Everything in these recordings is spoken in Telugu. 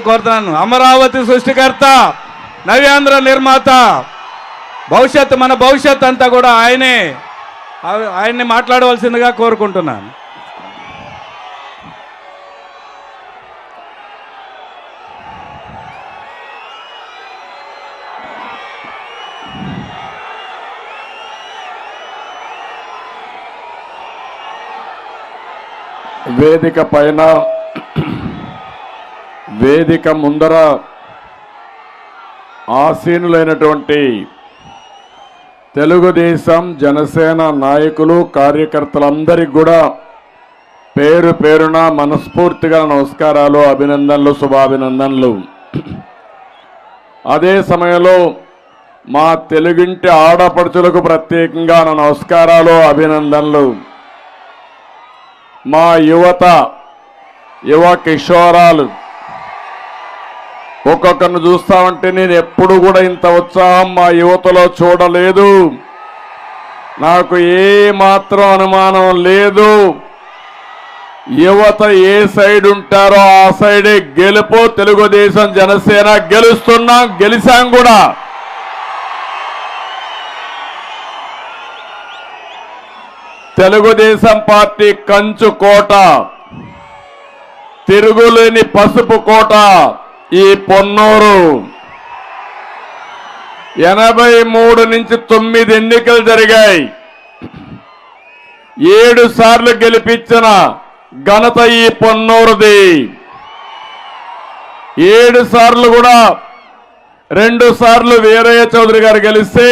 కోరుతున్నాను. అమరావతి సృష్టికర్త నవ్యాంధ్ర నిర్మాత. భవిష్యత్ మన భవిష్యత్ అంతా కూడా ఆయనే ఆయన్ని మాట్లాడవలసిందిగా కోరుకుంటున్నాను. వేదిక పైన వేదిక ముందర ఆసీనులైనటువంటి తెలుగుదేశం జనసేన నాయకులు కార్యకర్తలందరికీ కూడా పేరు పేరున మనస్ఫూర్తిగా నమస్కారాలు అభినందనలు శుభాభినందనలు. అదే సమయంలో మా తెలుగింటి ఆడపడుచులకు ప్రత్యేకంగా నా నమస్కారాలు అభినందనలు. మా యువత యువ కిషోరాలు ఒక్కొక్కరిని చూస్తామంటే నేను ఎప్పుడు కూడా ఇంత ఉత్సాహం మా యువతలో చూడలేదు. నాకు ఏ మాత్రం అనుమానం లేదు. యువత ఏ సైడ్ ఉంటారో ఆ సైడే గెలుపు. తెలుగుదేశం జనసేన గెలుస్తున్నాం గెలిచాం కూడా. తెలుగుదేశం పార్టీ కంచు కోట. తిరుగులేని పసుపు కోట. ఈ పొన్నూరు ఎనభై మూడు నుంచి తొమ్మిది ఎన్నికలు జరిగాయి. ఏడు సార్లు గెలిపించిన ఘనత ఈ పొన్నూరుది. ఏడు సార్లు కూడా రెండు సార్లు వీరయ్య చౌదరి గారు గెలిస్తే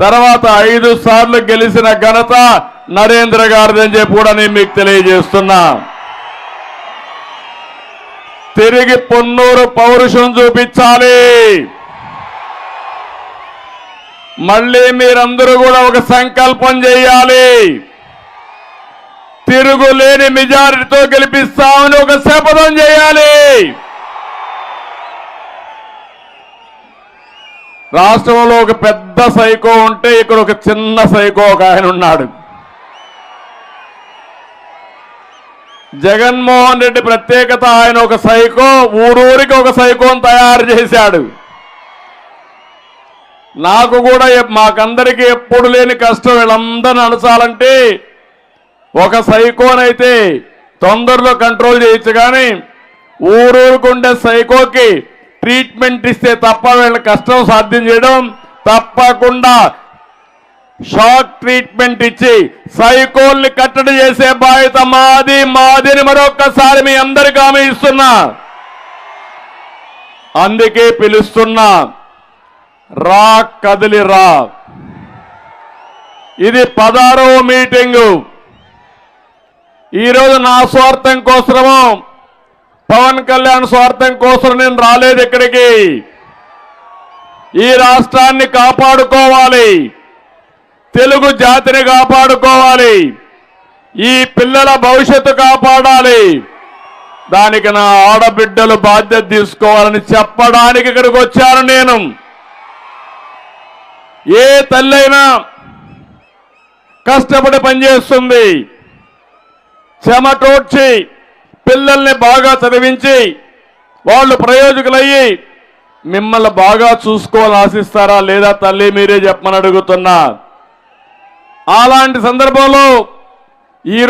తర్వాత ఐదు సార్లు గెలిచిన ఘనత నరేంద్ర గారిదని చెప్పి కూడా నేను మీకు తెలియజేస్తున్నా. తిరిగి పొన్నూరు పౌరుషం చూపించాలి. మళ్ళీ మీరందరూ కూడా ఒక సంకల్పం చేయాలి. తిరుగులేని మెజారిటీతో గెలిపిస్తామని ఒక శపథం చేయాలి. రాష్ట్రంలో ఒక పెద్ద సైకో ఉంటే ఇక్కడ ఒక చిన్న సైకో ఒక ఆయన ఉన్నాడు. జగన్మోహన్ రెడ్డి ప్రత్యేకత ఆయన ఒక సైకో ఊరూరికి ఒక సైకోని తయారు చేశాడు. నాకు కూడా మాకందరికీ ఎప్పుడు లేని కష్టం వీళ్ళందరిని అణచాలంటే ఒక సైకోనైతే తొందరలో కంట్రోల్ చేయొచ్చు కానీ ఊరూరుకుండే సైకోకి ట్రీట్మెంట్ ఇస్తే తప్ప వీళ్ళ కష్టం సాధ్యం చేయడం తప్పకుండా షాక్ ట్రీట్మెంట్ ఇచ్చి సైకోల్ని కట్టడి చేసే బాధ్యత మాది మాదిని మరొక్కసారి మీ అందరికీ హామీ ఇస్తున్నా. అందుకే పిలుస్తున్నా రా కదిలి రా. ఇది పదారవ మీటింగు. ఈరోజు నా స్వార్థం కోసము పవన్ కళ్యాణ్ స్వార్థం కోసం నేను రాలేదు ఇక్కడికి ఈ రాష్ట్రాన్ని కాపాడుకోవాలి. తెలుగు జాతిని కాపాడుకోవాలి. ఈ పిల్లల భవిష్యత్తు కాపాడాలి. దానికి నా ఆడబిడ్డలు బాధ్యత తీసుకోవాలని చెప్పడానికి ఇక్కడికి వచ్చాను నేను. ఏ తల్లైనా కష్టపడి పనిచేస్తుంది. చెమటోడ్చి పిల్లల్ని బాగా చదివించి వాళ్ళు ప్రయోజకులయ్యి మిమ్మల్ని బాగా చూసుకోవాలని ఆశిస్తారా లేదా తల్లి మీరే చెప్పమని అడుగుతున్నా. అలాంటి సందర్భంలో ఈరోజు